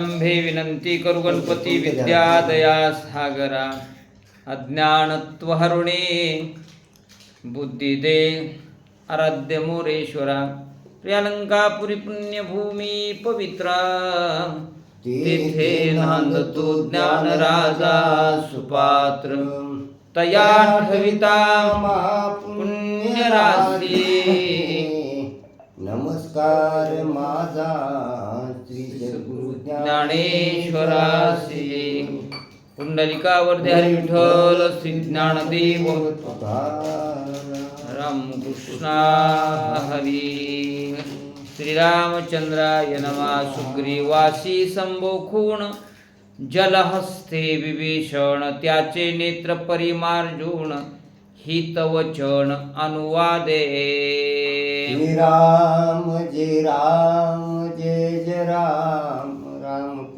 आरंभे विनंती करू गणपती विद्या दया सागरा अज्ञानत्वहरुणे बुद्धी दे आराध्य मोरेश्वरा प्रियालंकापुरी पुण्यभूमी पवित्रा। तेथे नांदतो ज्ञान राजा सुपात्र। तया ठविता पुण्यराशी। नमस्कार माझा ज्ञानेश्वरासी पुंडलिकावर हरी विठ्ठल श्री ज्ञानदेव रामकृष्णा हरी श्रीरामचंद्राय नमा। सुग्रीवासी संबोखून जलहस्ते विभीषण त्याचे नेत्र परिमार्जुन हितवचन अनुवादे। जय राम जय राम जय जय राम।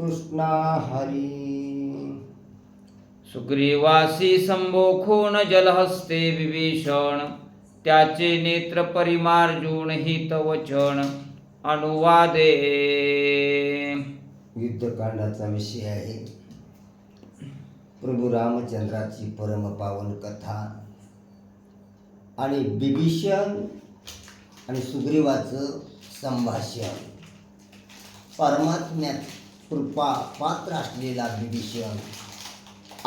कृष्णा हरी। सुग्रीवासी संबोखून जलहस्ते विभीषण त्याचे नेत्र परिमार्जुन हितवचन अनुवादे। युद्धकांडाचा विषय आहे. प्रभू रामचंद्राची परमपावन कथा आणि बिभीषण आणि सुग्रीवाचं संभाषण परमात्म्यात कृपा पात्र असलेला विभीषण.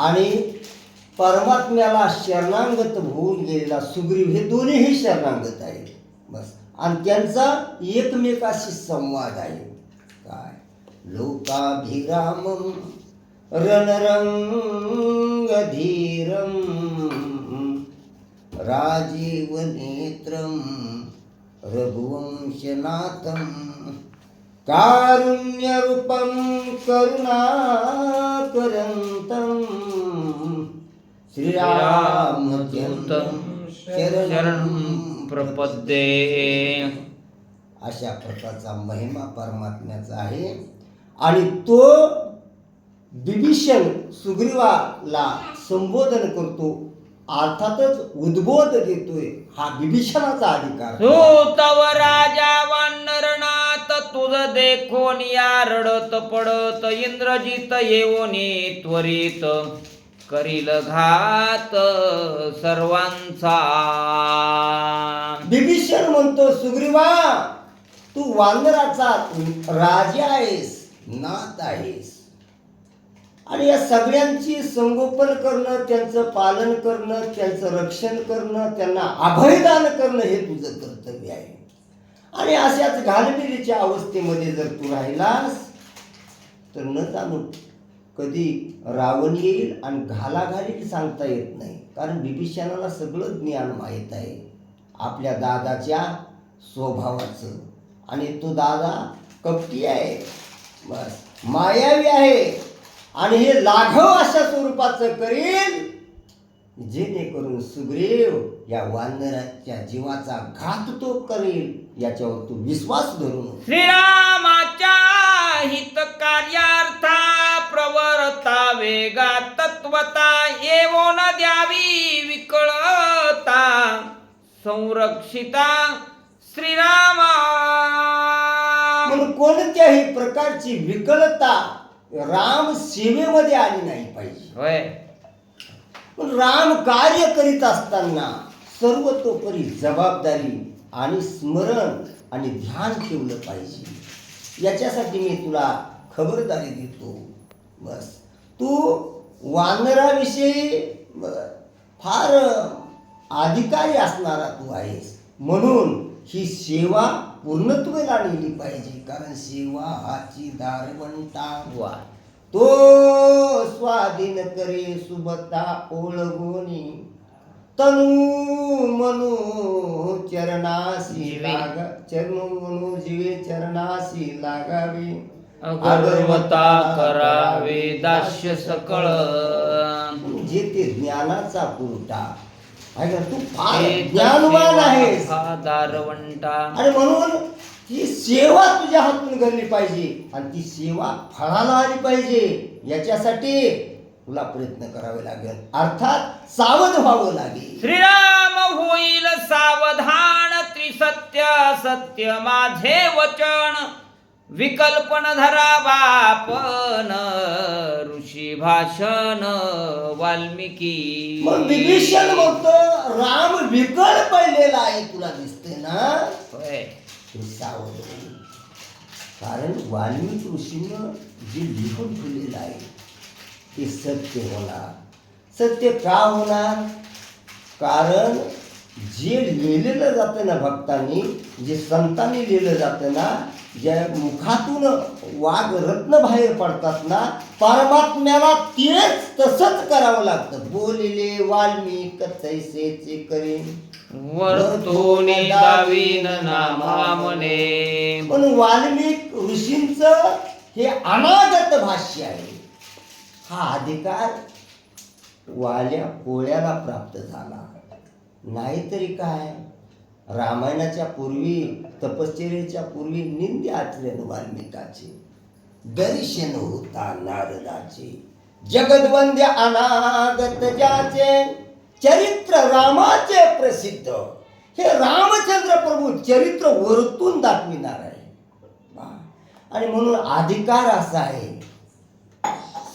आणि परमात्म्याला शरणांगत होऊन गेलेला सुग्रीव हे दोन्हीही शरणांगत आहेत. बस. आणि त्यांचा एकमेकाशी संवाद आहे. काय? लोकाभिरामम रणरंगधीरम राजीवनेत्रम रघुवंशनाथम कारुण्यरूपं करुणाकरन्तं श्रीरामचन्द्रं शरण प्रपद्ये। अशा प्रकारचा महिमा परमात्म्याचा आहे. आणि तो बिभीषण सुग्रीवाला संबोधन करतो अर्थातच उद्बोध देतोय हा बिभीषणाचा अधिकार. तू तव राजा वानरनाथ तुझ देखोन या रडत पडत इंद्रजित येऊनी त्वरित. करील घात सर्वांचा. बिभीषण म्हणतो सुग्रीवा तू वानराचा राजा आहेस नाथ आहेस. आणि या सगळ्यांची संगोपन करणं त्यांचं पालन करणं त्यांचं रक्षण करणं त्यांना अभयदान करणं हे तुझं कर्तव्य आहे. आणि अशाच घालमेलीच्या अवस्थेमध्ये जर तू राहिलास तर न जाणून कधी रावण येईल आणि घालाघाली सांगता येत नाही. कारण बिभीषणाला सगळं ज्ञान माहीत आहे. आपल्या दादाच्या स्वभावाचं. आणि तो दादा कपटी आहे. बस. मायावी आहे. आणि हे लाघव अशा स्वरूपाचं करेल जेणेकरून सुग्रीव या वानराच्या जीवाचा घात तो करेल याच्यावर तू विश्वास धरून श्रीरामाच्या हित कार्यार्था प्रवरता वेगा तत्वता येवो न द्यावी विकळता. संरक्षिता श्रीरामा. म्हणून कोणत्याही प्रकारची विकलता राम सेवेमध्ये आली नाही पाहिजे. होय. पण राम कार्य करीत असताना सर्वतोपरी जबाबदारी आणि स्मरण आणि ध्यान ठेवलं पाहिजे. याच्यासाठी मी तुला खबरदारी देतो. बस. तू वानराविषयी फार अधिकारी असणारा तू आहेस. म्हणून ही सेवा पूर्णत्वेला नेली पाहिजे. कारण सेवा हाची दारवंटा वा तो स्वाधीन करे सुबता ओळगोनी. तनु मनु चरणासी लाग चरणू मनु जीवे चरणासी लागावे. अगर्वता करावे दास्य सकळ. जे ते ज्ञानाचा पुरटा? तू फार ज्ञानवान आहेस. दारवंटा. आणि म्हणून ही सेवा तुझ्या हातून घडली पाहिजे आणि ती सेवा फळाला आली पाहिजे. याच्यासाठी तुला प्रयत्न करावे लागेल. अर्थात सावध व्हावं लागेल. श्रीराम होईल सावधान त्रिसत्य सत्य माझे वचन. विकल्पन धरावा आपण ऋषी भाषण वाल्मिकी. मग विभीषण म्हणतो राम विकळ पडलेला आहे तुला दिसते ना? होय. हे सावध नाही कारण वाल्मिक ऋषीनं जे लिहून ठेवलेलं आहे ते सत्य होणार. सत्य का होणार? कारण जे लिहिलेलं जातं ना भक्तांनी जे संतांनी लिहिलं जातं ना ज्या मुखातून वाघ रत्न बाहेर पडतात ना परमात्म्याला तेच तसंच करावं लागतं. बोलिले वाल्मिक तैसेचे करेन पण वाल्मिक ऋषींचं हे अनागत भाष्य आहे. हा अधिकार वाल्या कोळ्याला प्राप्त झाला. नाहीतरी काय? रामायणाच्या पूर्वी तपश्चर्याच्या पूर्वी निंदे आचरण वाल्मिकाचे दर्शन होता नारदाचे जगदवंद्य अनागत ज्याचे चरित्र रामाचे प्रसिद्ध. हे रामचंद्र प्रभू चरित्र वरतून दाखविणार आहे. आणि म्हणून अधिकार असा आहे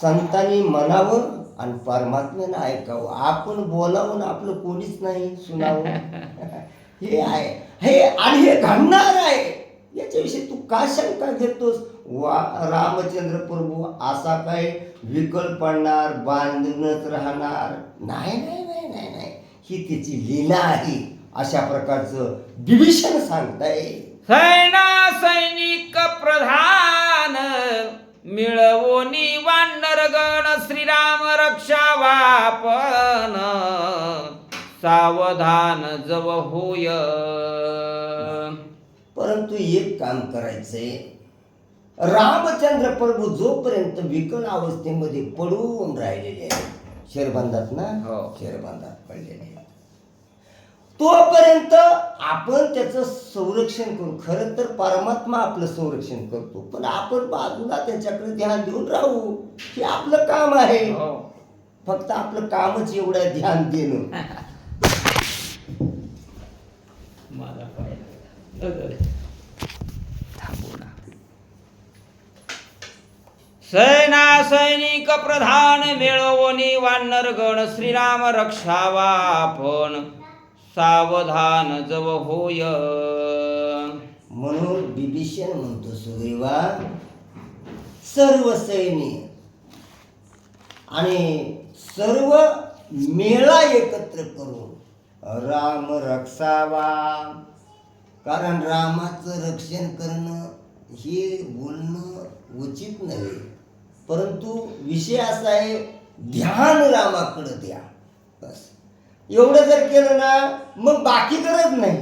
संतांनी मनावर आणि परमात्म्यानं ऐकावं. आपण बोलावं आणि आपलं कोणीच नाही सुनावं. हे आहे. हे आणि हे घडणार आहे. याच्याविषयी तू का शंका घेतोस? वा रामचंद्र प्रभू असा काय विकल पडणार बांधूनच राहणार. नाही नाही नाही नाही नाही. ही तिची लीला आहे. अशा प्रकारचं विभीषण सांगताय. सैना सैनिक प्रधान. मिळवोनी वानर गण श्रीराम रक्षावा आपण सावधान जव होय. परंतु एक काम करायचंय. रामचंद्र प्रभू जोपर्यंत विकल अवस्थेमध्ये पडून राहिलेले आहेत शेरबंदात ना? हो. शेरबंदात पडलेले तोपर्यंत आपण त्याचं संरक्षण करू. खरं तर परमात्मा आपलं संरक्षण करतो. पण आपण बाजूला त्याच्याकडे ध्यान देऊन राहू हे आपलं काम आहे. हो. फक्त आपलं कामच एवढं आहे, ध्यान देणं. सैना सैनिक प्रधान मिळवणी वानर गण श्रीराम रक्षावा आपण सावधान जव होय. म्हणून बिभीषण म्हणतो सुग्रीवा सर्व सैन्य आणि सर्व मेळा एकत्र करून राम रक्षावा. कारण रामाचं रक्षण करणं हे बोलणं उचित नव्हे. परंतु विषय असा आहे ध्यान रामाकडं द्या. बस. एवढं जर केलं ना मग बाकी गरज नाही.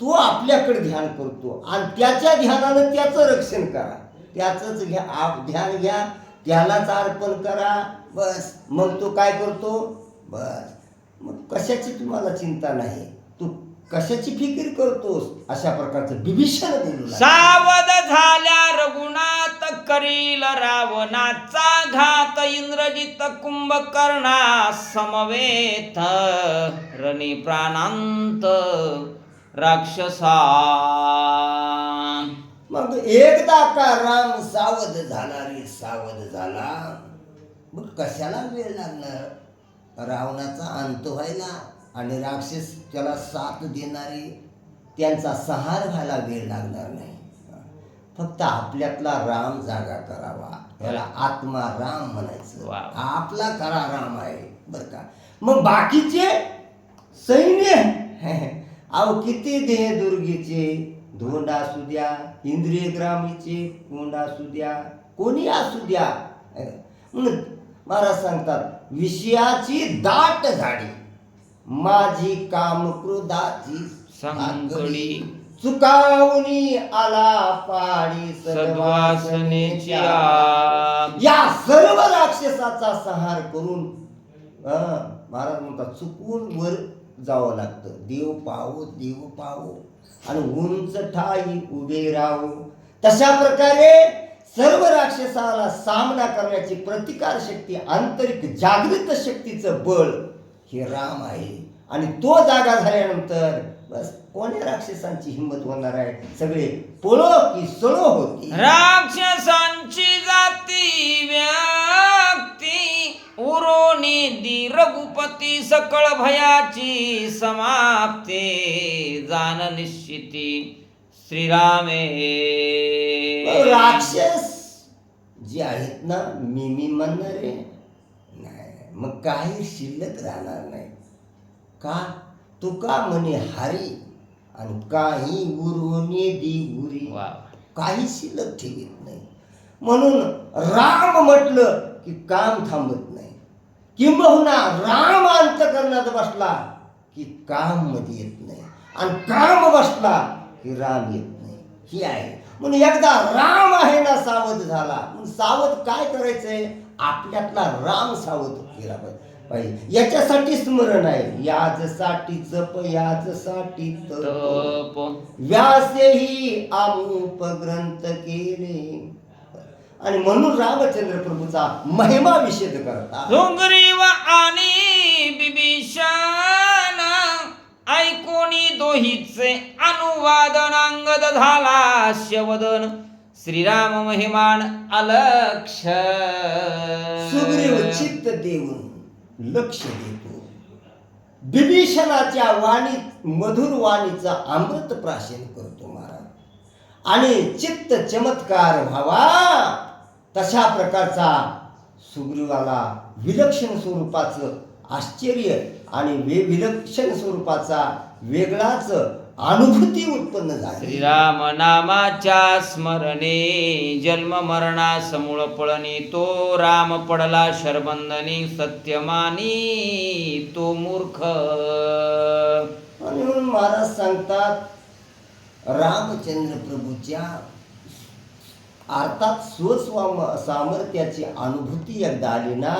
तो आपल्याकडे ध्यान करतो आणि त्याच्या ध्यानानं त्याचं रक्षण करा. त्याचंच घ्या आप ध्यान घ्या त्यालाच अर्पण करा बस. मग तो काय करतो? बस. मग कशाची तुम्हाला चिंता नाही? तू कशाची फिकीर करतोस? अशा प्रकारचं बिभीषण बोलू सावध झाल्या रघुनाथ. करील रावणाचा घात इंद्रजित कुंभकर्णा समवेत. रणी प्राणांत राक्षसा. मग एकदा का राम सावध झाला रे सावध झाला? मग कशाला वेळ लागणार रावणाचा अंत व्हायला आणि राक्षस त्याला साथ देणारी त्यांचा सहार व्हायला वेळ लागणार नाही. फक्त आपल्यातला राम जागा करावा. याला आत्मा राम म्हणायचं. आपला खरा राम आहे बर का? मग बाकीचे सैन्य? अहो किती देह दुर्गीचे? धोंड असू द्या इंद्रिय ग्रामीचे कोंड असू द्या कोणी असू द्या. म्हणून महाराज सांगतात विषयाची दाट झाडी. माझी काम क्रोधाची सांगडी. चुकावणी आला पाडी सद्वासनेची. या सर्व राक्षसाचा संहार करून महाराज म्हणतात चुकून वर जावं लागतं. देव पाहो देव पाहो आणि उंच ठाई उभे राहो. तशा प्रकारे सर्व राक्षसाला सामना करण्याची प्रतिकार शक्ती आंतरिक जागृत शक्तीचं बळ हे राम आहे. आणि तो जागा झाल्यानंतर बस कोण्या राक्षसांची हिंमत होणार आहे? सगळे पळो की सळो होती? राक्षसांची जाती व्यक्ती उरोनी दी रघुपती सकळ भयाची समाप्ती जाण निश्चिती श्रीरामे. राक्षस जे आहेत ना मी मी म्हणणारे नाही मग काही शिल्लक राहणार नाही. का? तुका म्हणे हारी आणि काही उरवणे दी उरी. वा काही शिल्लक ठेवीत नाही. म्हणून राम म्हटलं की काम थांबत नाही. किंबहुना राम अंतकरणात बसला की काममध्ये येत नाही. आणि काम बसला की राम येत नाही. ही आहे. म्हणून एकदा राम आहे ना सावध झाला. म्हणून सावध काय करायचंय? आपल्यातला राम सावध केला पाहिजे. पाहिजे. याच्यासाठी स्मरण आहे. याजसाठी जप याजसाठी तप. तप. व्यासेही आमुप ग्रंथ केले. आणि म्हणून रामचंद्र प्रभूचा महिमा विषेद करतात. सुग्रीव आणि बिभीषण ऐकोनी दोहीचे अनुवादन अंगद झाला शवदन. श्रीराम महिमान अलक्ष. सुग्रीव चित्त देऊन लक्ष देतो. बिभीषणाच्या वाणीत मधुर वाणीचा अमृत प्राशन करतो महाराज. आणि चित्त चमत्कार व्हावा तशा प्रकारचा सुग्रीवाला विलक्षण स्वरूपाचं आश्चर्य आणि विलक्षण स्वरूपाचा वेगळाच अनुभूती उत्पन्न झाली. श्रीराम नामाच्या स्मरणे जन्म मरणा समूळ पळणी तो राम पडला शरबंदनी सत्यमानी तो मूर्ख. म्हणून महाराज सांगतात रामचंद्र प्रभूच्या अर्थात स्वस्वाम सामर्थ्याची अनुभूती एकदा आली ना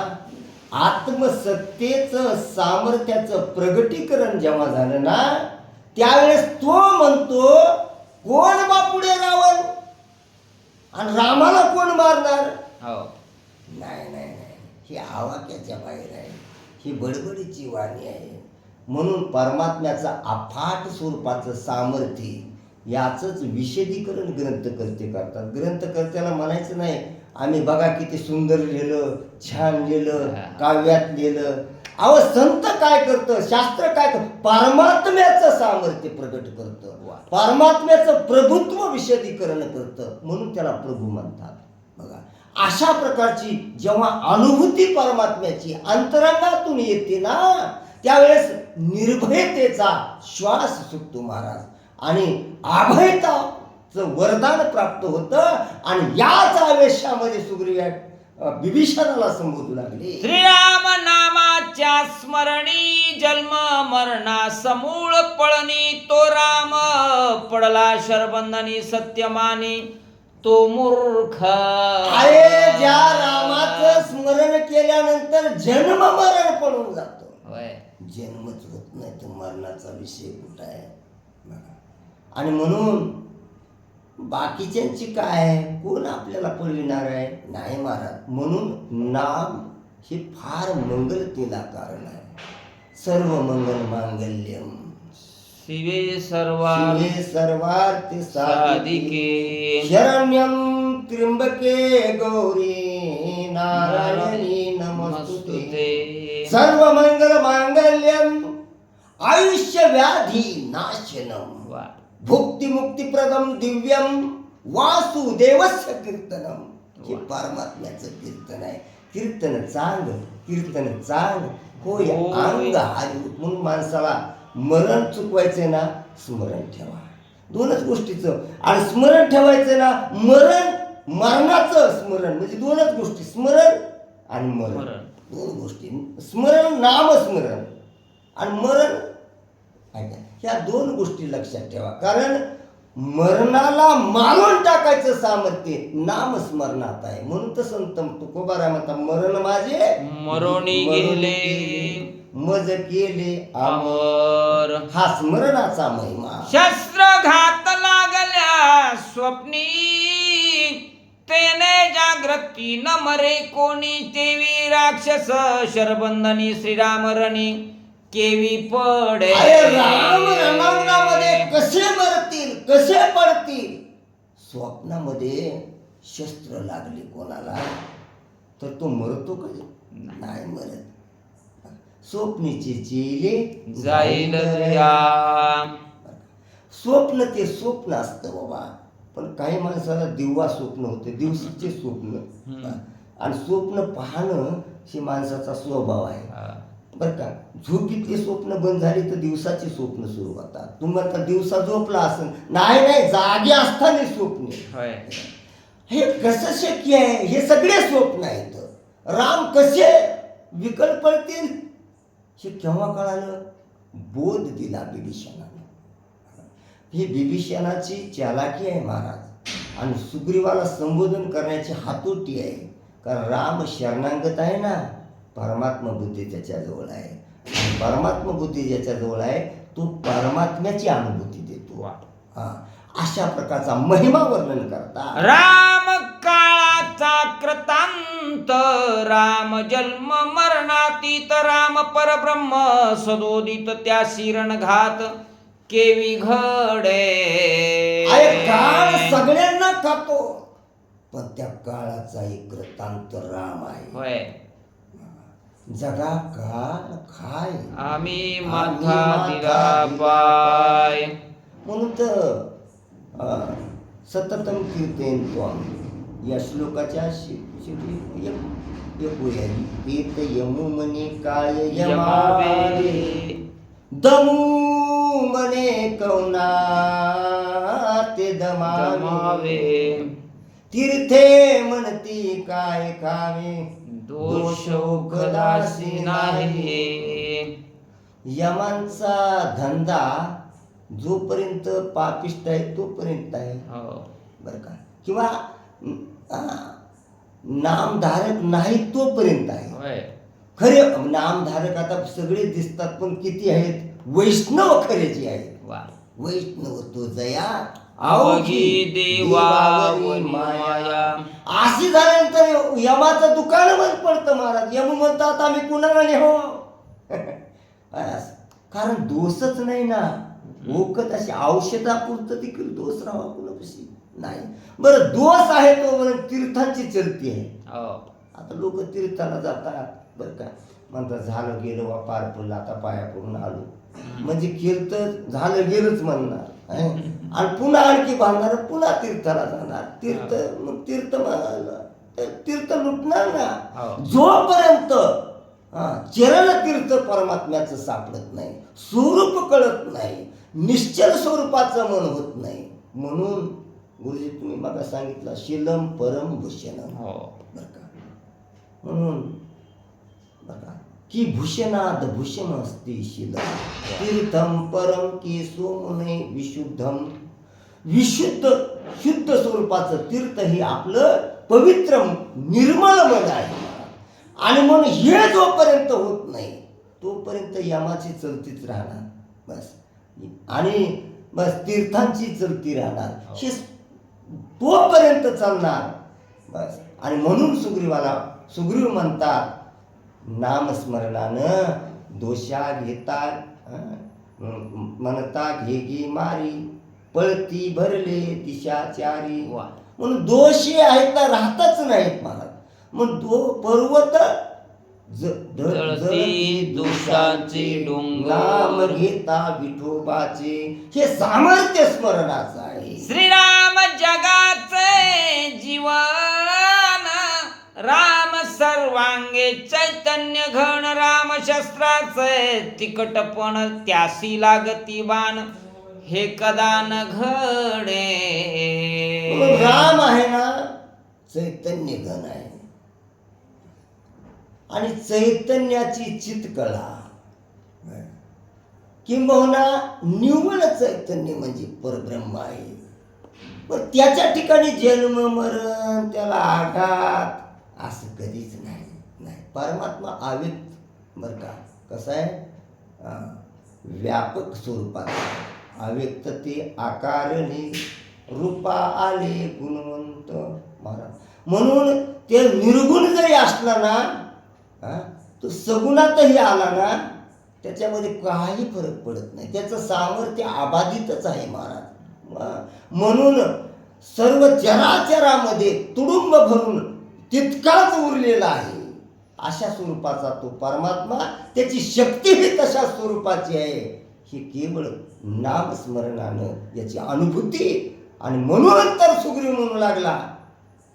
आत्मसत्तेचं सामर्थ्याचं प्रगटीकरण जेव्हा झालं ना त्यावेळेस तो म्हणतो कोण बापुडे रावण? आणि रामाला कोण मारणार? हो. नाही नाही नाही. ही आवाक्याच्या बाहेर आहे. ही बडबडीची वाणी आहे. म्हणून परमात्म्याचं अफाट स्वरूपाचं सामर्थ्य याचंच विशदीकरण ग्रंथकर्ते करतात. ग्रंथकर्त्याला म्हणायचं नाही आम्ही बघा किती सुंदर लिहिलं. छान लिहिलं काव्यात लिहिलं अहो संत काय करतं? शास्त्र काय करतं परमात्म्याचं सामर्थ्य प्रगट करतं. परमात्म्याचं प्रभुत्व विशदीकरण करतं. म्हणून त्याला प्रभू म्हणतात. बघा अशा प्रकारची जेव्हा अनुभूती परमात्म्याची अंतरंगातून येते ना त्यावेळेस निर्भयतेचा श्वास सुटतो महाराज. आणि अभयताचं वरदान प्राप्त होतं. आणि याच आवेशामध्ये सुग्रीव अं, बिभीषणाला संबोधू लागले श्रीराम नामाच्या स्मरणी जन्म मरणा समूळ पळणी तो राम पडला शरबंदनी सत्यमानी तो मूर्ख अरे ज्या रामाचं स्मरण केल्यानंतर जन्म मरण पडून जातो. जन्मच होत नाही तो मरणाचा विषय कुठं आहे. आणि म्हणून बाकीच्यांची काय आहे? कोण आपल्याला पळविणार आहे? नाही महाराज. म्हणून नाम हे फार मंगलतेला कारण आहे. सर्व मंगल मांगल्यम. शिवे सर्वा शिवे सर्वार्थ साधिके. शरण्यम त्र्यंबके गौरी. नारायणी नमस्तुते. सर्व मंगल मांगल्यम. आयुष्य व्याधी नाशनम. वा. भुक्ती मुक्तिप्रदम दिव्यम वासुदेवस्य कीर्तनम हे परमात्म्याचं कीर्तन आहे. कीर्तन चांग कीर्तन चांग. होय होय. अंग हारी म्हणून माणसाला मरण चुकवायचंय ना स्मरण ठेवा. दोनच गोष्टीचं. आणि स्मरण ठेवायचं ना मरण मरणाचं स्मरण. म्हणजे दोनच गोष्टी स्मरण आणि मरण. दोन गोष्टी. स्मरण नामस्मरण. आणि मरण ह्या दोन गोष्टी लक्षात ठेवा. कारण मरणाला मारून टाकायचं सामर्थ्य नामस्मरणात आहे. म्हणून तर संत तुकोबारा म्हणता मरण माझे मरोणी गेले मज केले अमर हा स्मरणाचा महिमा. शस्त्रघात लागल्या स्वप्नी तेने जागृती न मरे कोणी तेवी राक्षस शरबंदनी श्रीराम रणी केवी पडे. राम रणांगणामध्ये कसे मरतील कसे पडतील? स्वप्नामध्ये शस्त्र लागले कोणाला? तर तो मरतो कधी? नाही मरत. स्वप्नीचे चेले जाईल स्वप्न ते स्वप्न असतं बाबा. पण काही माणसाला दिवा स्वप्न होते दिवसाचे स्वप्न. आणि स्वप्न पाहणं हे माणसाचा स्वभाव आहे. बरं का झोपीतली स्वप्न बंद झाली तर दिवसाची स्वप्न सुरू होतात. तुम्ही आता दिवसा झोपला असेल. नाही नाही जागे असताना स्वप्ने. हे कसं शक्य आहे? हे सगळे स्वप्न आहेत. राम कसे विकल पडतील हे केव्हा कळालं? बोध दिला बिभीषणानं ही बिभीषणाची चालाकी आहे महाराज. आणि सुग्रीवाला संबोधन करण्याची हातोटी आहे. कारण राम शरणांगत आहे ना. परमात्मा बुद्धी त्याच्याजवळ आहे. परमात्मा बुद्धी ज्याच्याजवळ आहे तो परमात्म्याची अनुभूती देतो. हा. अशा प्रकारचा महिमा वर्णन करता. राम काळाचा कृतांत राम जन्म मरणातीत राम परब्रह्म सदोदित त्या शिरण घात केवी घडे. काळ सगळ्यांना खातो पण त्या काळाचा एक कृतांत राम आहे. जगा काळ खाय. आम्ही आम्ही माथा दिला पाय. म्हणून तर सततम कीर्तेन त्वम या श्लोकाच्या शेवटी आहे. पेत यमु मने काय यमावे दमू मने कौना ते दमावे दमावे तीर्थे म्हणती काय खावे दोष उघदासी नाही. यमांचा धंदा जोपर्यंत पापिष्ट आहे तोपर्यंत आहे. हो. बरं का? किंवा नामधारक नाही तोपर्यंत आहे. खरे नामधारक आता सगळे दिसतात पण किती आहेत? वैष्णव खरे जे आहेत. वा. वैष्णव तो जया अवघी देवावरी माया. अशी झाल्यानंतर यमाचं दुकान बंद पडतं महाराज. यम म्हणतात आम्ही कुणाला हो बस. कारण दोषच नाही ना. ओकत अशी औषधापुरतं देखील दोष राहावा कुणापाशी? नाही. बरं दोष आहे तो म्हणून तीर्थांची चलती आहे. हो. आता लोक तीर्थाला जातात बरं का. म्हणतात झालं गेलं वा पार पडलं आता पाया पडून आलो. म्हणजे कीर्त झालं गेलंच म्हणणार? आणि पुन्हा आणखी बांधणार पुन्हा तीर्थाला जाणार. तीर्थ मग तीर्थ तीर्थ लुटणार ना. हो. जोपर्यंत चरण तीर्थ परमात्म्याचं सापडत नाही स्वरूप कळत नाही निश्चल स्वरूपाचं मन होत नाही म्हणून गुरुजी तुम्ही मला सांगितलं शिलम परम भूषणम हो. म्हणून बघा की भूषणाद भूषण असते शिला। तीर्थम परम की सोमने विशुद्धम विशुद्ध शुद्ध स्वरूपाचं तीर्थ हे आपलं पवित्र निर्मल मन आहे. आणि म्हणून हे जोपर्यंत होत नाही तोपर्यंत यमाची चलतीच राहणार. बस. आणि बस तीर्थांची चलती राहणार. हे तोपर्यंत चालणार. बस. आणि म्हणून सुग्रीवाला सुग्रीव म्हणतात नामस्मरणानं दोषा घेता म्हणता घे घे मारी पळती भरले दिशाचारी वा. म्हणून दोषी आहेत ना राहतच नाहीत मला मग दो पर्वत दोषाचे डोंगर. नाम घेता विठोबाचे. हे सामर्थ्य स्मरणाचं आहे. श्रीराम जगाचे जीवन. राम सर्वांगे चैतन्य घन राम शस्त्राचे तिकटपण त्यासी लागती बाण हे कदा न घडे. राम आहे ना चैतन्य घन आहे. आणि चैतन्याची चितकळा किंबहुना निव्वळ चैतन्य म्हणजे परब्रह्म आहे. पण त्याच्या ठिकाणी जन्म मरण त्याला आघात असं कधीच नाही नाही. परमात्मा अव्यक्त बरं का? कसं आहे? व्यापक स्वरूपात. अव्यक्त ते आकारले रूपा आले गुणवंत महाराज. म्हणून ते निर्गुण जरी असला ना तो सगुणातही आला ना त्याच्यामध्ये काही फरक पडत नाही. त्याचं सामर्थ्य अबाधितच आहे महाराज. म्हणून सर्व चराचरामध्ये तुडुंब भरून तितकाच उरलेला आहे. अशा स्वरूपाचा तो परमात्मा त्याची शक्ती ही तशा स्वरूपाची आहे. ही केवळ नामस्मरणानं याची अनुभूती आणि म्हणून तर सुग्रीव म्हणू लागला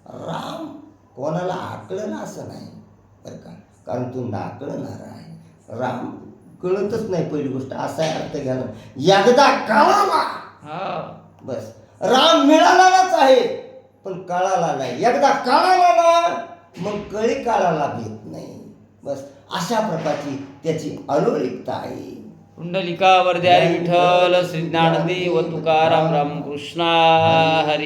राम कोणाला आकलन असं नाही. बरं का? कारण तू नाकळणार आहे. राम कळतच नाही पहिली गोष्ट असा अर्थ घ्यायला एकदा कळाला हा. बस. राम मिळालाच आहे. पण कळाला नाही. एकदा कळाला ना मग कळी काळाला भेट नाही. बस अशा प्रकारची त्याची अलोलिकता आहे. कुंडलिका वरद्यारी विठ्ठल श्री ज्ञानदेव तुकाराम रामकृष्ण हरी